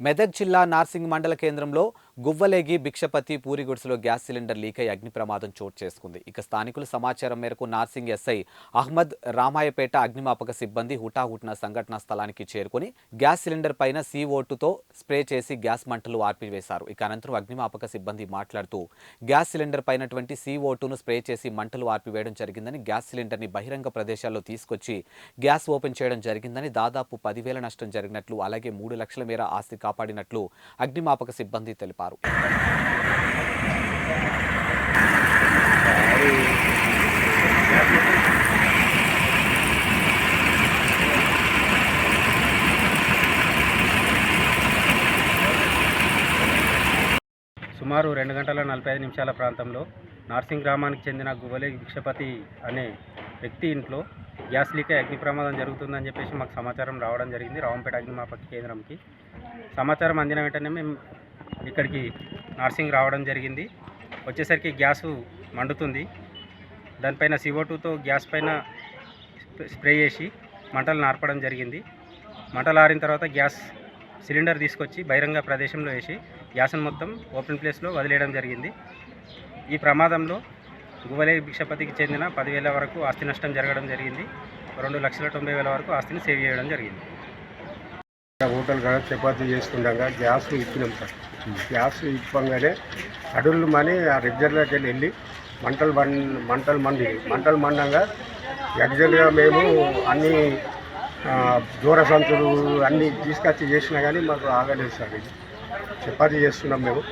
మెదక్ జిల్లా నార్సింగ్ మండల కేంద్రంలో గువ్వలేగి భిక్షపతి పూరి గుడిసెలో గ్యాస్ సిలిండర్ లీక్ అయి అగ్ని ప్రమాదం చోటు చేసుకుంది. ఇక స్థానికుల సమాచారం మేరకు నార్సింగ్ ఎస్ఐ అహ్మద్ రామాయపేట అగ్నిమాపక సిబ్బంది హుటాహుటిన సంఘటనా స్థలానికి చేరుకుని గ్యాస్ సిలిండర్ పైన సీఓటుతో స్ప్రే చేసి గ్యాస్ మంటలు ఆర్పివేశారు. ఇక అనంతరం అగ్నిమాపక సిబ్బంది మాట్లాడుతూ గ్యాస్ సిలిండర్ పైనటువంటి సీఓటును స్ప్రే చేసి మంటలు ఆర్పివేయడం జరిగిందని గ్యాస్ సిలిండర్ని బహిరంగ ప్రదేశాల్లో తీసుకొచ్చి గ్యాస్ ఓపెన్ చేయడం జరిగిందని దాదాపు పదివేల నష్టం జరిగినట్లు అలాగే మూడు లక్షల మేర ఆస్తి కాపాడినట్లు అగ్నిమాపక సిబ్బంది తెలిపారు. సుమారు రెండు గంటల నలభై ఐదు నిమిషాల ప్రాంతంలో నార్సింగ్ గ్రామానికి చెందిన గువలే భిక్షపతి అనే వ్యక్తి ఇంట్లో గ్యాస్ లీక్ అగ్ని ప్రమాదం జరుగుతుందని చెప్పేసి మాకు సమాచారం రావడం జరిగింది. రావంపేట అగ్నిమాపక కేంద్రంకి. సమాచారం అందిన వెంటనే మేము ఇక్కడికి నర్సింగ్ రావడం జరిగింది. వచ్చేసరికి గ్యాసు మండుతుంది. దానిపైన సివో టూతో గ్యాస్ పైన స్ప్రే- స్ప్రే చేసి మంటలు నార్పడం జరిగింది. మంటలు ఆరిన తర్వాత గ్యాస్ సిలిండర్ తీసుకొచ్చి బహిరంగ ప్రదేశంలో వేసి గ్యాస్ను మొత్తం ఓపెన్ ప్లేస్లో వదిలేయడం జరిగింది. ఈ ప్రమాదంలో గువలే భిక్షపతికి చెందిన పదివేల వరకు ఆస్తి నష్టం జరగడం జరిగింది. రెండు లక్షల తొంభై వేల వరకు ఆస్తిని సేవ్ చేయడం జరిగింది. హోటల్ కాడ చపాతీ చేస్తుండగా గ్యాస్ ఇచ్చినాం సార్. గ్యాస్ ఇప్పగానే అడుళ్ళు మని ఆ రెగ్జర్లోకి వెళ్ళి వెళ్ళి మంటలు మం మంటలు మండి మంటలు మండంగా ఎగ్జాక్ట్గా మేము అన్ని దూర సంతులు అన్నీ తీసుకొచ్చి చేసినా కానీ మాకు ఆగలేదు సార్ ఇది. చపాతీ చేస్తున్నాం మేము.